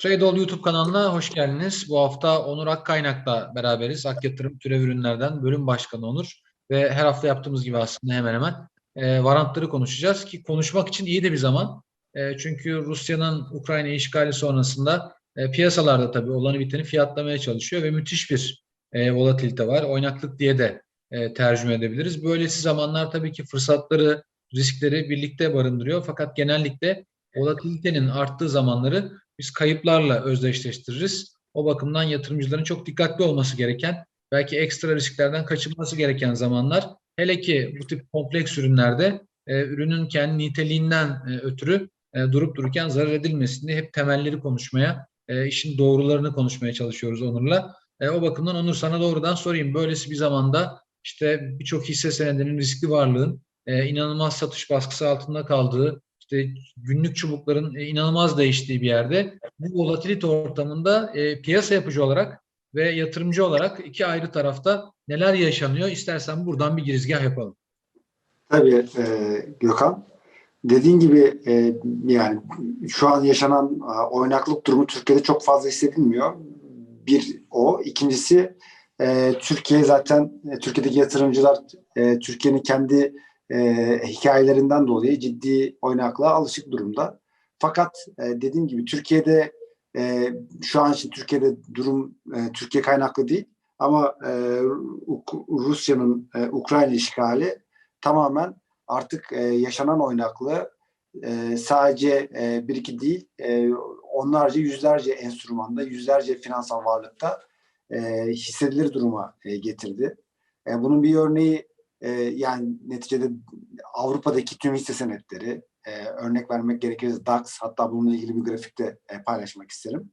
Tradeall YouTube kanalına hoş geldiniz. Bu hafta Onur Akkaynak'la beraberiz. Ak Yatırım Türev Ürünler'den bölüm başkanı Onur. Ve her hafta yaptığımız gibi aslında hemen hemen e, varantları konuşacağız ki konuşmak için iyi de bir zaman. E, çünkü Rusya'nın Ukrayna işgali sonrasında e, piyasalarda tabii olanı biteni fiyatlamaya çalışıyor ve müthiş bir e, volatilite var. Oynaklık diye de e, tercüme edebiliriz. Böylesi zamanlar tabii ki fırsatları, riskleri birlikte barındırıyor. Fakat genellikle volatilitenin arttığı zamanları biz kayıplarla özdeşleştiririz. O bakımdan yatırımcıların çok dikkatli olması gereken, belki ekstra risklerden kaçınması gereken zamanlar. Hele ki bu tip kompleks ürünlerde e, ürünün kendi niteliğinden e, ötürü e, durup dururken zarar edilmesin diye hep temelleri konuşmaya, e, işin doğrularını konuşmaya çalışıyoruz Onur'la. E, o bakımdan Onur sana doğrudan sorayım. Böylesi bir zamanda işte birçok hisse senedinin riskli varlığın e, inanılmaz satış baskısı altında kaldığı, işte günlük çubukların e, inanılmaz değiştiği bir yerde bu volatilite ortamında e, piyasa yapıcı olarak ve yatırımcı olarak iki ayrı tarafta neler yaşanıyor? İstersen buradan bir girizgah yapalım. Tabii e, Gökhan. Dediğin gibi e, yani şu an yaşanan e, oynaklık durumu Türkiye'de çok fazla hissedilmiyor. Bir o. İkincisi e, Türkiye zaten e, Türkiye'deki yatırımcılar e, Türkiye'nin kendi e, hikayelerinden dolayı ciddi oynaklığa alışık durumda. Fakat e, dediğim gibi Türkiye'de e, şu an için Türkiye'de durum e, Türkiye kaynaklı değil ama e, Rusya'nın e, Ukrayna işgali tamamen artık e, yaşanan oynaklığı e, sadece e, bir iki değil e, onlarca yüzlerce enstrümanda yüzlerce finansal varlıkta e, hissedilir duruma e, getirdi. E, bunun bir örneği e, yani neticede Avrupa'daki tüm hisse senetleri e, örnek vermek gerekirse DAX hatta bununla ilgili bir grafikte e, paylaşmak isterim.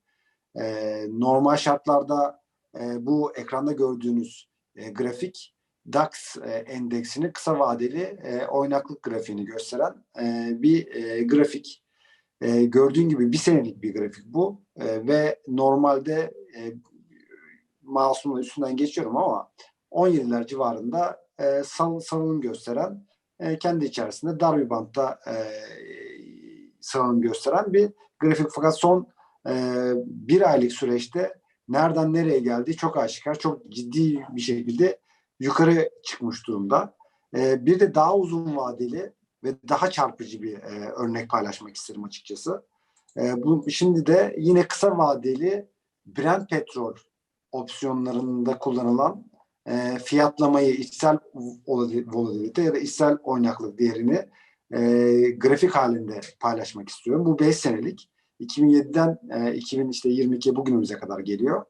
E, normal şartlarda e, bu ekranda gördüğünüz e, grafik DAX e, endeksinin kısa vadeli e, oynaklık grafiğini gösteren e, bir e, grafik. E, gördüğün gibi bir senelik bir grafik bu e, ve normalde e, mouse'umun üstünden geçiyorum ama 17'ler civarında e, sal, salınım gösteren e, kendi içerisinde dar bir bantta e, salınım gösteren bir grafik. Fakat son e, bir aylık süreçte nereden nereye geldiği çok aşikar, çok ciddi bir şekilde yukarı çıkmış durumda. E, bir de daha uzun vadeli ve daha çarpıcı bir e, örnek paylaşmak isterim açıkçası. E, bu şimdi de yine kısa vadeli Brent petrol opsiyonlarında kullanılan e, fiyatlamayı içsel volatilite ya da içsel oynaklık değerini e, grafik halinde paylaşmak istiyorum. Bu 5 senelik. 2007'den e, 2022'ye bugünümüze kadar geliyor.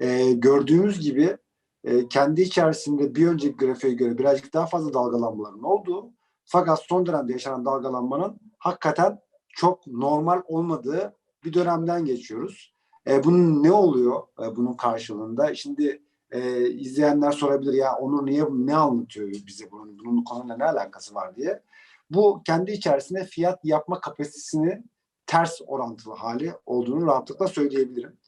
E, gördüğümüz gibi e, kendi içerisinde bir önceki grafiğe göre birazcık daha fazla dalgalanmaların olduğu fakat son dönemde yaşanan dalgalanmanın hakikaten çok normal olmadığı bir dönemden geçiyoruz. E, bunun ne oluyor e, bunun karşılığında? Şimdi e, izleyenler sorabilir ya Onur niye ne anlatıyor bize bunun, bunun konuyla ne alakası var diye. Bu kendi içerisinde fiyat yapma kapasitesini ters orantılı hali olduğunu rahatlıkla söyleyebilirim.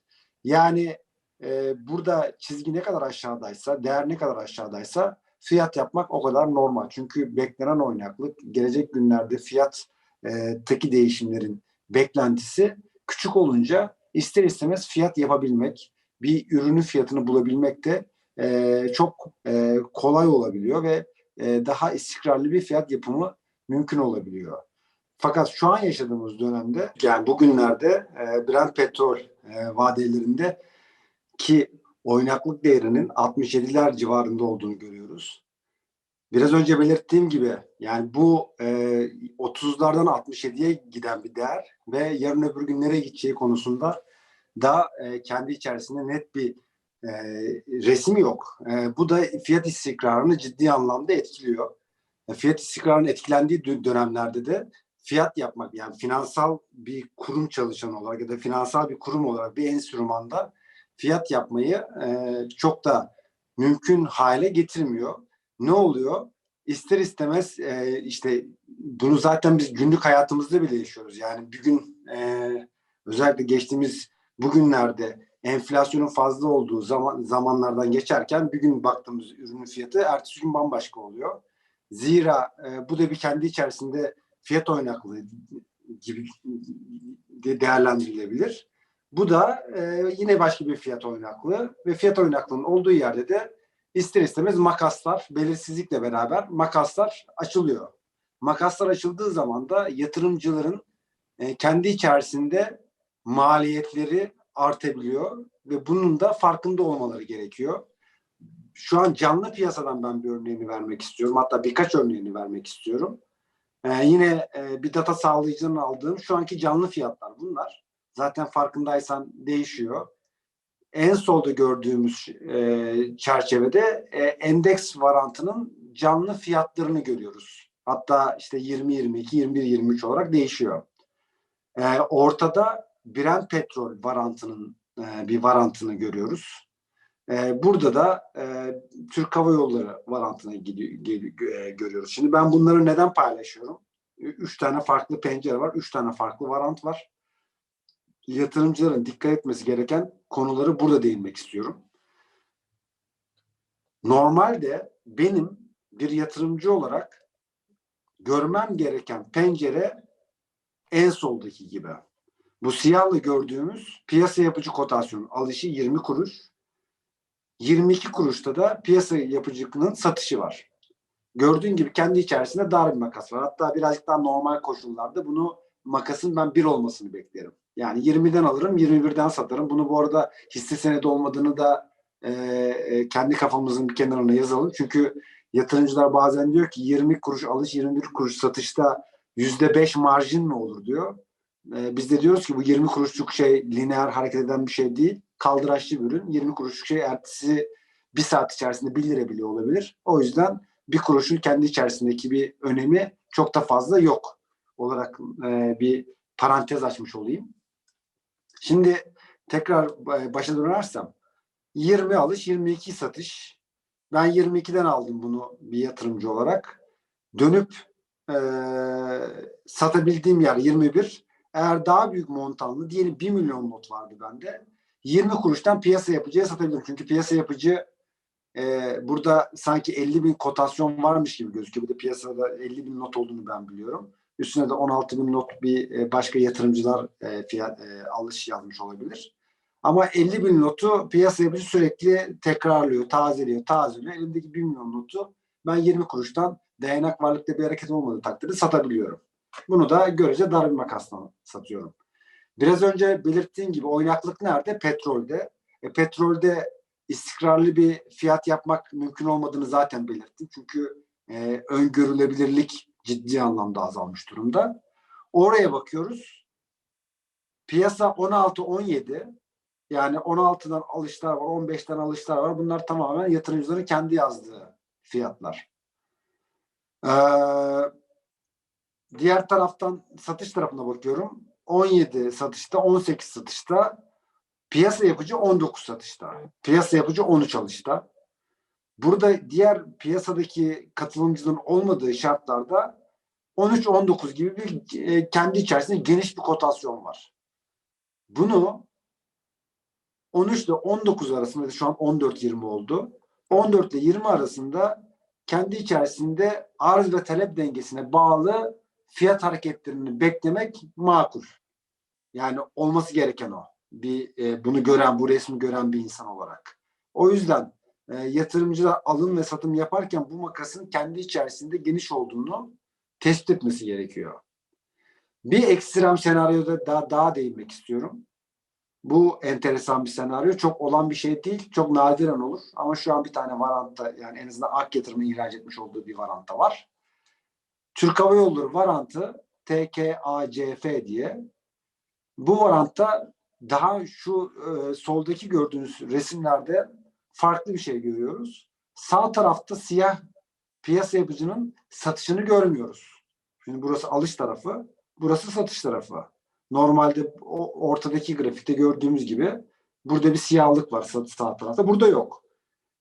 Yani e, burada çizgi ne kadar aşağıdaysa, değer ne kadar aşağıdaysa fiyat yapmak o kadar normal. Çünkü beklenen oynaklık, gelecek günlerde fiyat e, teki değişimlerin beklentisi küçük olunca ister istemez fiyat yapabilmek, bir ürünün fiyatını bulabilmek de e, çok e, kolay olabiliyor ve e, daha istikrarlı bir fiyat yapımı mümkün olabiliyor. Fakat şu an yaşadığımız dönemde yani bugünlerde e, Brent petrol e, vadelerinde ki oynaklık değerinin 67'ler civarında olduğunu görüyoruz. Biraz önce belirttiğim gibi yani bu e, 30'lardan 67'ye giden bir değer ve yarın öbür gün nereye gideceği konusunda da e, kendi içerisinde net bir e, resim yok. E, bu da fiyat istikrarını ciddi anlamda etkiliyor. E, fiyat istikrarının etkilendiği dönemlerde de fiyat yapmak yani finansal bir kurum çalışanı olarak ya da finansal bir kurum olarak bir enstrümanda fiyat yapmayı e, çok da mümkün hale getirmiyor. Ne oluyor? İster istemez e, işte bunu zaten biz günlük hayatımızda bile yaşıyoruz. Yani bir gün e, özellikle geçtiğimiz bugünlerde enflasyonun fazla olduğu zaman zamanlardan geçerken bir gün baktığımız ürünün fiyatı ertesi gün bambaşka oluyor. Zira e, bu da bir kendi içerisinde fiyat oynaklığı gibi de değerlendirilebilir. Bu da e, yine başka bir fiyat oynaklığı ve fiyat oynaklığının olduğu yerde de ister istemez makaslar belirsizlikle beraber makaslar açılıyor. Makaslar açıldığı zaman da yatırımcıların e, kendi içerisinde maliyetleri artabiliyor ve bunun da farkında olmaları gerekiyor. Şu an canlı piyasadan ben bir örneğini vermek istiyorum. Hatta birkaç örneğini vermek istiyorum. Ee, yine e, bir data sağlayıcının aldığım şu anki canlı fiyatlar bunlar. Zaten farkındaysan değişiyor. En solda gördüğümüz e, çerçevede e, endeks varantının canlı fiyatlarını görüyoruz. Hatta işte 20-22, 21-23 olarak değişiyor. E, ortada Brent petrol varantının e, bir varantını görüyoruz. E, burada da e, Türk Hava Yolları gel- e, görüyoruz. Şimdi ben bunları neden paylaşıyorum? Üç tane farklı pencere var, üç tane farklı varant var. Yatırımcıların dikkat etmesi gereken konuları burada değinmek istiyorum. Normalde benim bir yatırımcı olarak görmem gereken pencere en soldaki gibi. Bu siyahla gördüğümüz piyasa yapıcı kotasyon alışı 20 kuruş. 22 kuruşta da piyasa yapıcının satışı var. Gördüğün gibi kendi içerisinde dar bir makas var. Hatta birazcık daha normal koşullarda bunu makasın ben 1 olmasını beklerim. Yani 20'den alırım 21'den satarım. Bunu bu arada hisse senedi olmadığını da e, e, kendi kafamızın bir kenarına yazalım. Çünkü yatırımcılar bazen diyor ki 20 kuruş alış 21 kuruş satışta %5 marjin mi olur diyor. E, biz de diyoruz ki bu 20 kuruşluk şey lineer hareket eden bir şey değil. Kaldıraçlı bir ürün. 20 kuruşluk şey ertesi bir saat içerisinde 1 lira bile olabilir. O yüzden bir kuruşun kendi içerisindeki bir önemi çok da fazla yok olarak e, bir parantez açmış olayım. Şimdi tekrar e, başa dönersem 20 alış 22 satış. Ben 22'den aldım bunu bir yatırımcı olarak. Dönüp e, satabildiğim yer 21. Eğer daha büyük montanlı diyelim 1 milyon not vardı bende. 20 kuruştan piyasa yapıcıya satabilirim. Çünkü piyasa yapıcı e, burada sanki 50 bin kotasyon varmış gibi gözüküyor. Bir de piyasada 50 bin not olduğunu ben biliyorum. Üstüne de 16 bin not bir e, başka yatırımcılar e, fiyat e, alış yazmış olabilir. Ama 50 bin notu piyasa yapıcı sürekli tekrarlıyor, tazeliyor, tazeliyor. Elimdeki 1 milyon notu ben 20 kuruştan dayanak varlıkta bir hareket olmadığı takdirde satabiliyorum. Bunu da görece dar bir makasla satıyorum. Biraz önce belirttiğim gibi oynaklık nerede? Petrolde. E, petrolde istikrarlı bir fiyat yapmak mümkün olmadığını zaten belirttim. Çünkü e, öngörülebilirlik ciddi anlamda azalmış durumda. Oraya bakıyoruz. Piyasa 16-17 yani 16'dan alışlar var, 15'ten alışlar var. Bunlar tamamen yatırımcıların kendi yazdığı fiyatlar. Ee, diğer taraftan satış tarafına bakıyorum. 17 satışta, 18 satışta, piyasa yapıcı 19 satışta, piyasa yapıcı 13 alışta. Burada diğer piyasadaki katılımcının olmadığı şartlarda 13-19 gibi bir e, kendi içerisinde geniş bir kotasyon var. Bunu 13 ile 19 arasında şu an 14-20 oldu. 14 ile 20 arasında kendi içerisinde arz ve talep dengesine bağlı fiyat hareketlerini beklemek makul. Yani olması gereken o. Bir e, bunu gören, bu resmi gören bir insan olarak. O yüzden e, yatırımcılar alım ve satım yaparken bu makasın kendi içerisinde geniş olduğunu tespit etmesi gerekiyor. Bir ekstrem senaryoda daha, daha değinmek istiyorum. Bu enteresan bir senaryo. Çok olan bir şey değil. Çok nadiren olur. Ama şu an bir tane varantta yani en azından ak yatırımı ihraç etmiş olduğu bir varanta var. Türk Hava Yolları varantı TKACF diye. Bu varantta daha şu e, soldaki gördüğünüz resimlerde farklı bir şey görüyoruz. Sağ tarafta siyah piyasa yapıcının satışını görmüyoruz. Şimdi burası alış tarafı, burası satış tarafı. Normalde o ortadaki grafikte gördüğümüz gibi burada bir siyahlık var sağ, tarafta. Burada yok.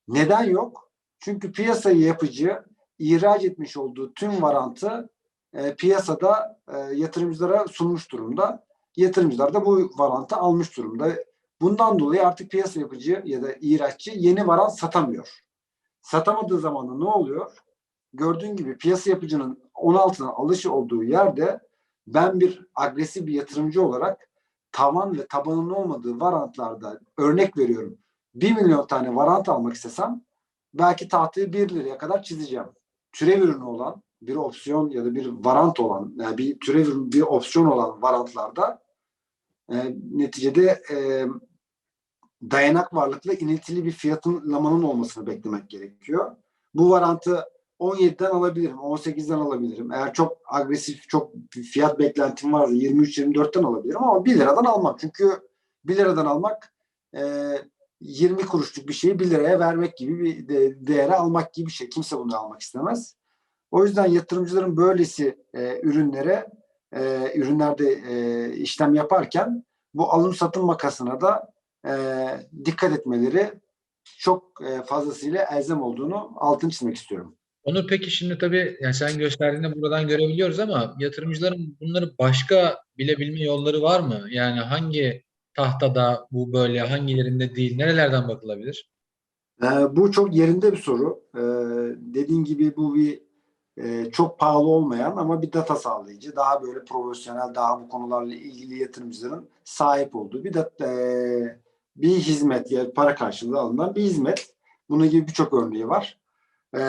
Neden yok? Çünkü piyasayı yapıcı ihraç etmiş olduğu tüm varantı e, piyasada e, yatırımcılara sunmuş durumda. Yatırımcılar da bu varantı almış durumda. Bundan dolayı artık piyasa yapıcı ya da ihraççı yeni varant satamıyor. Satamadığı zaman ne oluyor? Gördüğün gibi piyasa yapıcının 16'dan alışı olduğu yerde ben bir agresif bir yatırımcı olarak tavan ve tabanın olmadığı varantlarda örnek veriyorum 1 milyon tane varant almak istesem belki tahtayı 1 liraya kadar çizeceğim. Türev ürünü olan bir opsiyon ya da bir varant olan yani bir türev ürünü bir opsiyon olan varantlarda e, neticede e, dayanak varlıkla iniltili bir fiyatlamanın olmasını beklemek gerekiyor. Bu varantı 17'den alabilirim, 18'den alabilirim. Eğer çok agresif, çok fiyat beklentim varsa 23-24'ten alabilirim ama 1 liradan almam. Çünkü 1 liradan almak e, 20 kuruşluk bir şeyi 1 liraya vermek gibi bir de, değere almak gibi bir şey. Kimse bunu almak istemez. O yüzden yatırımcıların böylesi e, ürünlere, e, ürünlerde e, işlem yaparken bu alım satım makasına da e, dikkat etmeleri çok e, fazlasıyla elzem olduğunu altını çizmek istiyorum. Onur peki şimdi tabii yani sen gösterdiğinde buradan görebiliyoruz ama yatırımcıların bunları başka bilebilme yolları var mı? Yani hangi tahtada bu böyle, hangilerinde değil, nerelerden bakılabilir? E, bu çok yerinde bir soru. E, dediğin gibi bu bir e, çok pahalı olmayan ama bir data sağlayıcı, daha böyle profesyonel, daha bu konularla ilgili yatırımcıların sahip olduğu bir data, e, bir hizmet yani para karşılığı alınan bir hizmet. Bunun gibi birçok örneği var. E,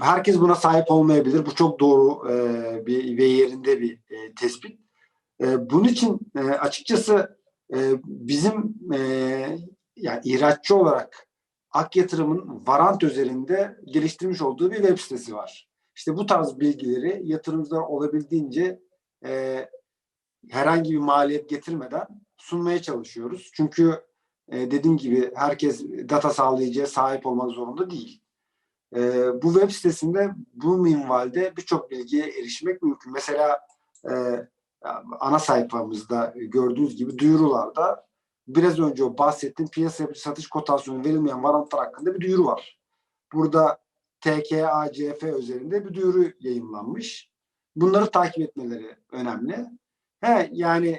herkes buna sahip olmayabilir. Bu çok doğru e, bir ve yerinde bir e, tespit. E, bunun için e, açıkçası e, bizim e, yani ihraççı olarak Ak Yatırım'ın Varant üzerinde geliştirmiş olduğu bir web sitesi var. İşte bu tarz bilgileri yatırımcılar olabildiğince e, herhangi bir maliyet getirmeden sunmaya çalışıyoruz. Çünkü e, dediğim gibi herkes data sağlayıcıya sahip olmak zorunda değil. E, bu web sitesinde bu minvalde birçok bilgiye erişmek mümkün. Mesela e, ana sayfamızda gördüğünüz gibi duyurularda biraz önce bahsettiğim piyasa yapıcı satış kotasyonu verilmeyen varantlar hakkında bir duyuru var. Burada TKACF üzerinde bir duyuru yayınlanmış. Bunları takip etmeleri önemli. He, yani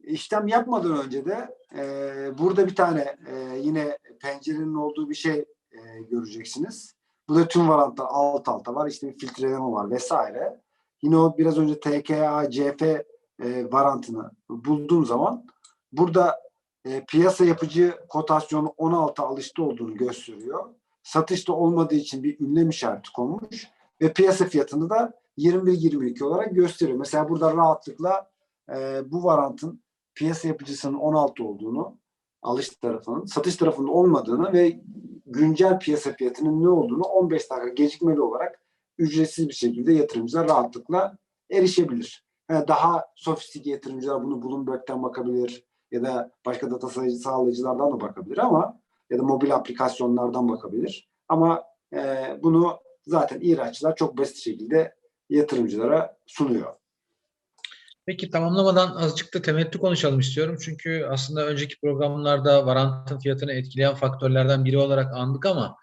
işlem yapmadan önce de e, burada bir tane e, yine pencerenin olduğu bir şey e, göreceksiniz. Bu da tüm varantlar alt alta var. İşte bir filtreleme var vesaire. Yine o biraz önce TKACF e, varantını bulduğum zaman burada e, piyasa yapıcı kotasyonu 16 alışta olduğunu gösteriyor. Satışta olmadığı için bir ünlem işareti konmuş ve piyasa fiyatını da 21-22 olarak gösteriyor. Mesela burada rahatlıkla e, bu varantın piyasa yapıcısının 16 olduğunu, alış tarafının, satış tarafının olmadığını ve güncel piyasa fiyatının ne olduğunu 15 dakika gecikmeli olarak ücretsiz bir şekilde yatırımcılar rahatlıkla erişebilir. Yani daha sofistike yatırımcılar bunu Bloomberg'den bakabilir ya da başka data sağlayıcılardan da bakabilir ama ya da mobil aplikasyonlardan bakabilir. Ama e, bunu zaten ihraççılar çok basit şekilde yatırımcılara sunuyor. Peki tamamlamadan azıcık da temettü konuşalım istiyorum. Çünkü aslında önceki programlarda varantın fiyatını etkileyen faktörlerden biri olarak andık ama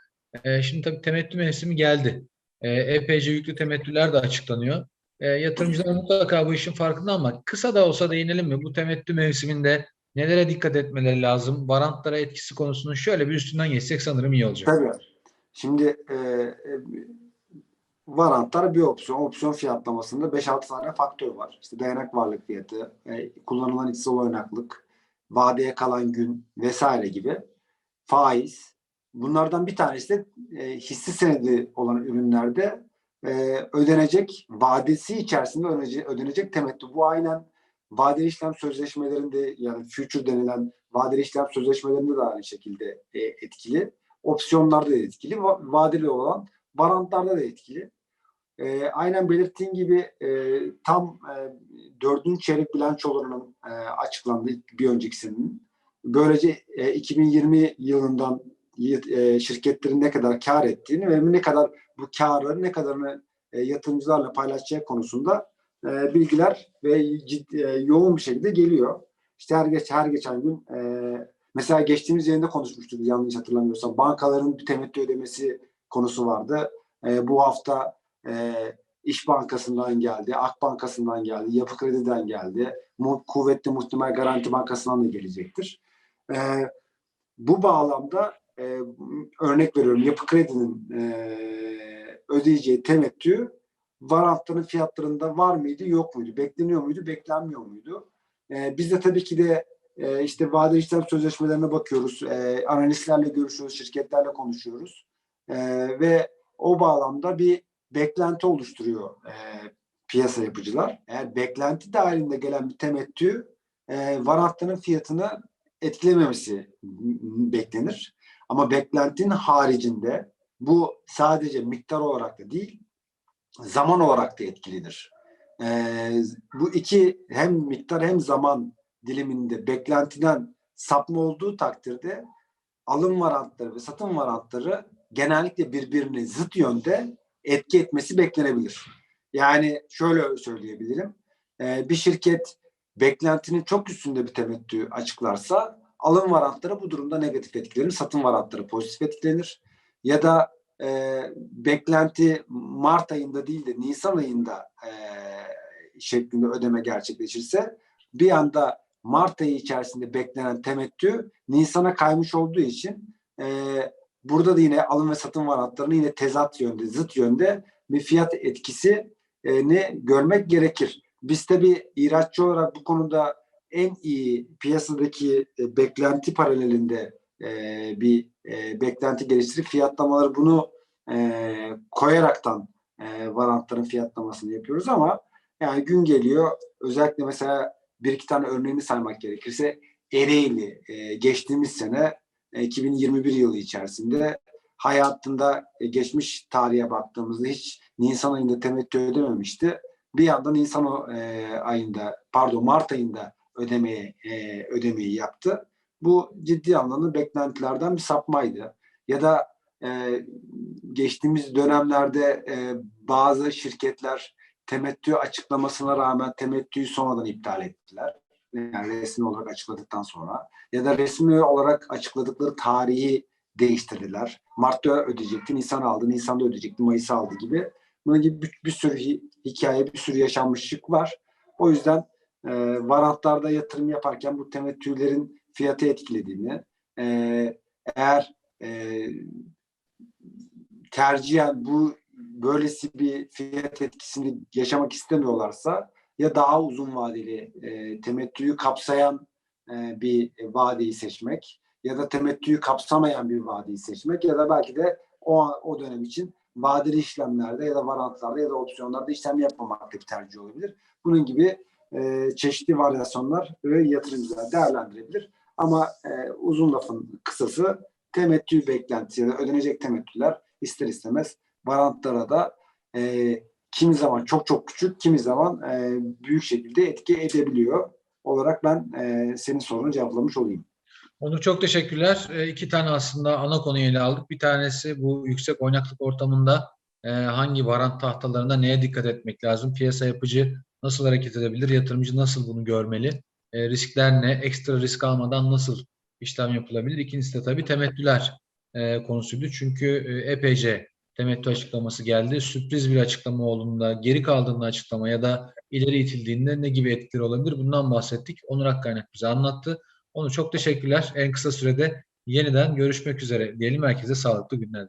e, şimdi tabii temettü mevsimi geldi. E, epeyce yüklü temettüler de açıklanıyor. E, yatırımcılar mutlaka bu işin farkında ama kısa da olsa değinelim mi? Bu temettü mevsiminde nelere dikkat etmeleri lazım? Varantlara etkisi konusunun şöyle bir üstünden geçsek sanırım iyi olacak. Tabii. Şimdi e, e, varantlar bir opsiyon. Opsiyon fiyatlamasında 5-6 tane faktör var. İşte dayanak varlık fiyatı, e, kullanılan içsel oynaklık, vadeye kalan gün vesaire gibi faiz. Bunlardan bir tanesi de e, hissi senedi olan ürünlerde e, ödenecek vadesi içerisinde ödenecek, ödenecek temettü. Bu aynen vadeli işlem sözleşmelerinde yani future denilen vadeli işlem sözleşmelerinde de aynı şekilde e, etkili. Opsiyonlarda da etkili. Va- vadeli olan varantlarda da etkili. E, aynen belirttiğim gibi e, tam e, dördüncü çeyrek bilançolarının e, açıklandı bir önceki senenin. Böylece e, 2020 yılından şirketlerin ne kadar kar ettiğini ve ne kadar bu karları ne kadarını e, yatırımcılarla paylaşacağı konusunda e, bilgiler ve ciddi, e, yoğun bir şekilde geliyor. İşte her geç her geçen gün e, mesela geçtiğimiz yayında konuşmuştuk yanlış hatırlamıyorsam bankaların bir temettü ödemesi konusu vardı. E, bu hafta e, İş Bankası'ndan geldi, Ak Bankası'ndan geldi, Yapı Kredi'den geldi, kuvvetli muhtemel Garanti Bankası'ndan da gelecektir. E, bu bağlamda e, örnek veriyorum Yapı Kredi'nin e, ödeyeceği temettü varantların fiyatlarında var mıydı yok muydu? Bekleniyor muydu? Beklenmiyor muydu? E, biz de tabii ki de e, işte vadeli işlem sözleşmelerine bakıyoruz. E, analistlerle görüşüyoruz, şirketlerle konuşuyoruz. E, ve o bağlamda bir beklenti oluşturuyor e, piyasa yapıcılar. Eğer beklenti dahilinde gelen bir temettü e, varantlının fiyatını etkilememesi beklenir. Ama beklentinin haricinde bu sadece miktar olarak da değil, zaman olarak da etkilidir. Ee, bu iki hem miktar hem zaman diliminde beklentiden sapma olduğu takdirde alım varantları ve satım varantları genellikle birbirine zıt yönde etki etmesi beklenebilir. Yani şöyle söyleyebilirim. Ee, bir şirket beklentinin çok üstünde bir temettü açıklarsa alım varantları bu durumda negatif etkilenir. Satım varantları pozitif etkilenir. Ya da e, beklenti Mart ayında değil de Nisan ayında e, şeklinde ödeme gerçekleşirse bir anda Mart ayı içerisinde beklenen temettü Nisan'a kaymış olduğu için e, burada da yine alım ve satım varantlarını yine tezat yönde, zıt yönde bir fiyat etkisi e, görmek gerekir. Biz tabi ihraççı olarak bu konuda en iyi piyasadaki e, beklenti paralelinde e, bir e, beklenti geliştirip fiyatlamaları bunu e, koyaraktan e, varantların fiyatlamasını yapıyoruz ama yani gün geliyor özellikle mesela bir iki tane örneğini saymak gerekirse Ereğli e, geçtiğimiz sene e, 2021 yılı içerisinde hayatında e, geçmiş tarihe baktığımızda hiç Nisan ayında temettü ödememişti. Bir yandan Nisan e, ayında pardon Mart ayında ödemeye e, ödemeyi yaptı. Bu ciddi anlamda beklentilerden bir sapmaydı. Ya da e, geçtiğimiz dönemlerde e, bazı şirketler temettü açıklamasına rağmen temettüyü sonradan iptal ettiler. Yani resmi olarak açıkladıktan sonra. Ya da resmi olarak açıkladıkları tarihi değiştirdiler. Mart'ta ödeyecekti, Nisan aldı, Nisan'da ödeyecekti, Mayıs aldı gibi. Bunun gibi bir, bir sürü hikaye, bir sürü yaşanmışlık var. O yüzden e, varantlarda yatırım yaparken bu temettülerin fiyatı etkilediğini, e, eğer e, tercihen bu böylesi bir fiyat etkisini yaşamak istemiyorlarsa ya daha uzun vadeli e, temettüyü kapsayan e, bir vadeyi seçmek ya da temettüyü kapsamayan bir vadeyi seçmek ya da belki de o o dönem için vadeli işlemlerde ya da varantlarda ya da opsiyonlarda işlem yapmamak da bir tercih olabilir. Bunun gibi e, çeşitli varyasyonlar ve yatırımcılar değerlendirebilir. Ama e, uzun lafın kısası temettü beklentisi ya da ödenecek temettüler ister istemez varantlara da e, kimi zaman çok çok küçük, kimi zaman e, büyük şekilde etki edebiliyor olarak ben e, senin sorunu cevaplamış olayım. Onur çok teşekkürler. E, iki tane aslında ana konuyu ele aldık. Bir tanesi bu yüksek oynaklık ortamında e, hangi varant tahtalarında neye dikkat etmek lazım? Piyasa yapıcı nasıl hareket edebilir? Yatırımcı nasıl bunu görmeli? E, riskler ne? Ekstra risk almadan nasıl işlem yapılabilir? İkincisi de tabii temettüler e, konusuydu. Çünkü e, epeyce temettü açıklaması geldi. Sürpriz bir açıklama olduğunda, geri kaldığında açıklama ya da ileri itildiğinde ne gibi etkileri olabilir? Bundan bahsettik. Onur Akkaynak bize anlattı. Onu çok teşekkürler. En kısa sürede yeniden görüşmek üzere. Diyelim herkese sağlıklı günler.